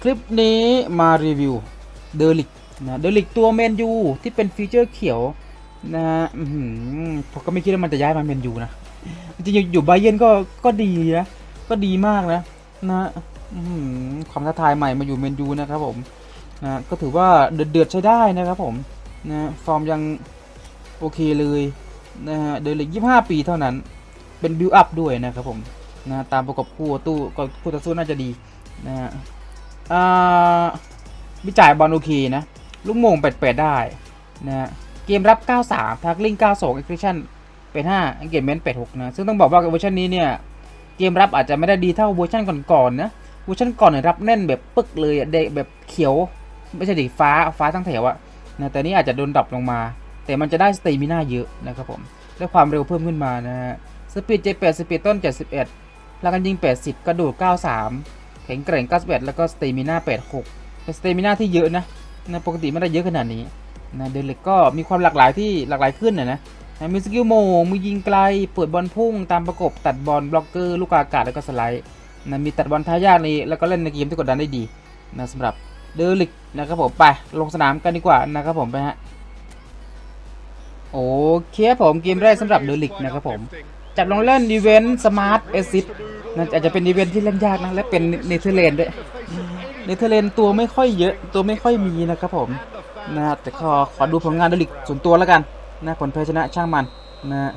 คลิปนี้มารีวิวเดลิกนะเดลิกตัวเมนยูที่เป็นฟีเจอร์เขียวนะฮะผมก็ไม่คิดว่ามันจะย้ายมาเมนยูนะจริงอยู่ไบเยนก็ก็ดีนะก็ดีมากนะนะความท้าทายใหม่มาอยู่เมนยูนะครับผมนะก็ถือว่าเดือดเดือดใช้ได้นะครับผมนะฟอร์มยังโอเคเลยนะฮะเดลิกยี่ห้าปีเท่านั้น เป็นบิวอัพด้วยนะครับผมนะตามประกบคู่ตู้ก็คู่ต่อสู้น่าจะดีนะฮะ วิจัยบอลโอเคนะ ลูกโมง8-8ได้นะเกมรับ 93ทักลิง92 execution เป็น5 engagement 86 นะ ซึ่งต้องบอกว่าเวอร์ชันนี้เนี่ย เกมรับอาจจะไม่ได้ดีเท่าเวอร์ชันก่อนๆนะเวอร์ชันก่อนเนี่ยรับแน่นแบบปึกเลยเดะแบบเขียว ไม่ใช่ดิฟ้าฟ้าทั้งแถวอะนะแต่นี่อาจจะโดนดรอปลงมา แต่มันจะได้สเตมิน่าเยอะนะครับผมได้ความเร็วเพิ่มขึ้นมานะฮะสปีด J8 สปีดต้น 71พลังกันยิง 80 กระโดด 93 ข็งแกร่ง 91 แล้วก็สเตมิน่า86เป็นสเตมิน่าที่เยอะนะนะปกติไม่ได้เยอะขนาดนี้นะเดลิกก็มีความหลากหลายที่หลากหลายขึ้นนะนะนะมีสกิลโมงมียิงไกล เปิดบอลพุ่ง ตามประกบตัดบอลบล็อกเกอร์ลูกอากาศแล้วก็สไลด์นะมีตัดบอลท้ายากนี่แล้วก็เล่นในเกมที่กดดันได้ดีนะสำหรับเดลิกนะครับผมไปลงสนามกันดีกว่านะครับผมไปฮะโอเคผมเกมแรกสำหรับเดลิกนะครับผม จับลงเล่นอีเวนต์สมาร์ทเอซินั่นอาจจะเป็นอีเวนต์ที่เล่นยากนะและเป็นเนเธอร์แลนด์ด้วยเนเธอร์แลนด์ตัวไม่ค่อยเยอะตัวไม่ค่อยมีนะครับผมนะแต่ขอขอดูผลงานเดลิกส่วนตัวแล้วกันนะผลแพ้ชนะช่างมันนะ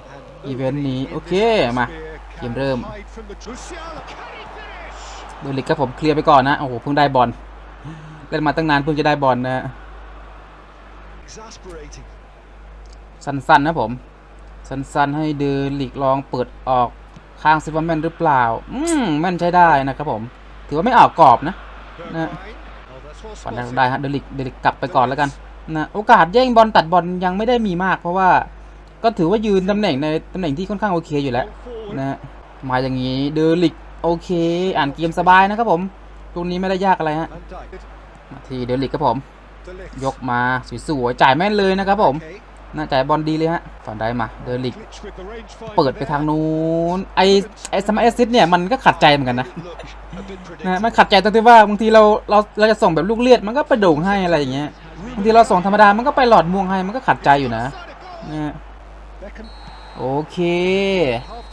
อีเวนต์นี้โอเคมาเกมเริ่มเดลิกครับผมเคลียร์ไปก่อนนะโอ้โหเพิ่งได้บอลเล่นมาตั้งนานเพิ่งจะได้บอลนะสั้นๆนะผม สั้นๆ ให้เดลิกลองเปิดออกข้างซิฟว่าแมนหรือเปล่า อืมแม่นใช้ได้นะครับผม ถือว่าไม่ออกกรอบนะนะก่อนได้ฮะเดลิกเดลิกกลับไปก่อนแล้วกันนะโอกาสแย่งบอลตัดบอลยังไม่ได้มีมาก เพราะว่าก็ถือว่ายืนตำแหน่งในตำแหน่งที่ค่อนข้างโอเคอยู่แล้วนะมาอย่างนี้เดลิกโอเค อ่านเกมสบายนะครับผมตรงนี้ไม่ได้ยากอะไรฮะมาทีเดลิกครับผม ยกมาสวยๆจ่ายแม่นเลยนะครับผม น่าจ่ายบอลดีเลยฮะฝันได้มา เดลิก เปิดไปทางนู้น ไอไอสมาร์ทซิตเนี่ยมันก็ขัดใจเหมือนกันนะนะมันขัดใจตรงที่ว่าบางทีเราเราเราจะส่งแบบลูกเลือดมันก็ไปโด่งให้อะไรอย่างเงี้ย บางทีเราส่งธรรมดา มันก็ไปหลอดม่วงให้ มันก็ขัดใจอยู่นะนะโอเค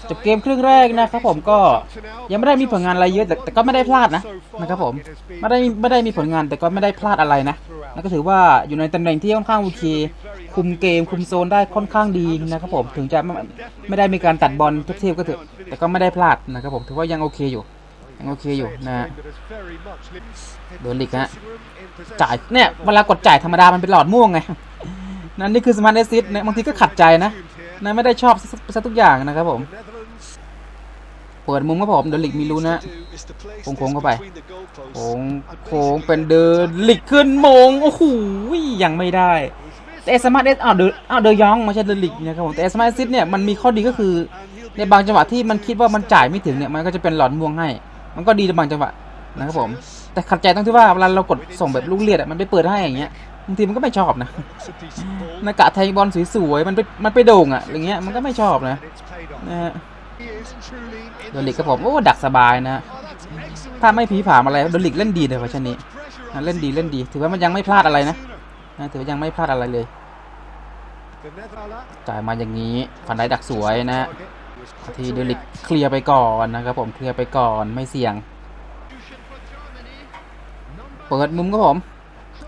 จบเกมครึ่งแรกนะครับผมก็ยังไม่ได้มีผลงานอะไรเยอะแต่แต่ก็ไม่ได้พลาดนะนะครับผมไม่ได้ไม่ได้มีผลงานแต่ก็ไม่ได้พลาดอะไรนะแล้วก็ถือว่าอยู่ในตำแหน่งที่ค่อนข้างโอเค คุมเกมคุมโซนได้ค่อนข้างดีนะครับผมถึงจะไม่ไม่ได้มีการตัดบอลเทียบๆก็เถอะแต่ก็ไม่ได้พลาดนะครับผมถือว่ายังโอเคอยู่ยังโอเคอยู่นะฮะโดนลิกฮะจ่ายเนี่ยเวลากดจ่ายธรรมดามันเป็นหลอดม่วงไงนั่นนี่คือสมาร์ทเอซิสนะบางทีก็ขัดใจนะนะไม่ได้ชอบซะทุกอย่างนะครับผมเปิดมุมครับผมเดนลิกมีรู้นะโค้งๆเข้าไปโค้งโค้งเป็นเดินลิกขึ้นมงโอ้โหยังไม่ได้ แต่สมาร์ทเอสอ้าวเดออ้าวเดยองไม่ใช่เดลิกนะครับผมแต่สมาร์ทซิตเนี่ยมันมีข้อดีก็คือ ในบางจังหวะที่มันคิดว่ามันจ่ายไม่ถึงเนี่ยมันก็จะเป็นหลอดม่วงให้ มันก็ดีในบางจังหวะนะครับผม แต่ขัดใจตรงที่ว่าเวลาเรากดส่งแบบลูกเลียดมันไปเปิดให้อย่างเงี้ยบางทีมันก็ไม่ชอบนะนากะไทยบอลสวยๆมันไปมันไปโด่งอะอย่างเงี้ยมันก็ไม่ชอบนะนะฮะเดลิกครับผมโอ้ดักสบายนะ ถ้าไม่ผีผามอะไรเดลิกเล่นดีเลยเวอร์ชันนี้เล่นดีเล่นดี ถือว่ามันยังไม่พลาดอะไรนะ นะถือว่ายังไม่พลาดอะไรเลย จ่ายมาอย่างนี้ฟันได้ดักสวยนะฮะทีเดลิกเคลียร์ไปก่อนนะครับผมเคลียร์ไปก่อนไม่เสี่ยง เปิดมุมครับผม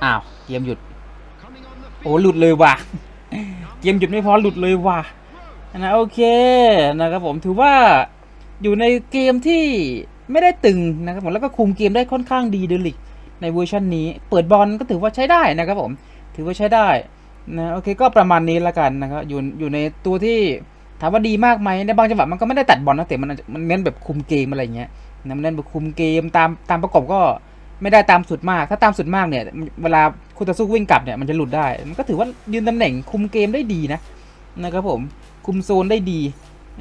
อ้าวเกมหยุด โอ้หลุดเลยว่ะ เกมหยุดไม่พอหลุดเลยว่ะนะโอเคนะครับผมถือว่าอยู่ในเกมที่ไม่ได้ตึงนะครับผมแล้วก็คุมเกมได้ค่อนข้างดีเดลิกในเวอร์ชันนี้ เปิดบอลก็ถือว่าใช้ได้นะครับผม ถือว่าใช้ได้นะโอเคก็ประมาณนี้ละกันนะครับอยู่อยู่ในตัวที่ถามว่าดีมากไหมในบางจังหวะมันก็ไม่ได้ตัดบอลนะแต่มันมันเน้นแบบคุมเกมอะไรเงี้ยนะมันเน้นแบบคุมเกมตามตามประกบก็ไม่ได้ตามสุดมาก ถ้าตามสุดมากเนี่ย เวลาคูตาซุวิ่งกลับเนี่ยมันจะหลุดได้ มันก็ถือว่ายืนตำแหน่งคุมเกมได้ดีนะนะครับผมคุมโซนได้ดี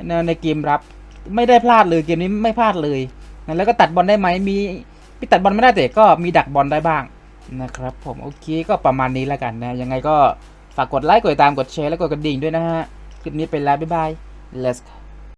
ในในเกมรับไม่ได้พลาดเลยเกมนี้ไม่พลาดเลยนะแล้วก็ตัดบอลได้ไหมมีพี่ตัดบอลไม่ได้แต่ก็มีดักบอลได้บ้าง นะครับผมโอเคก็ประมาณนี้แล้วกันนะ ยังไงก็ฝากกดไลค์กดติดตามกดแชร์และกดกระดิ่งด้วยนะฮะ คลิปนี้ไปแล้วบ๊ายบาย let's go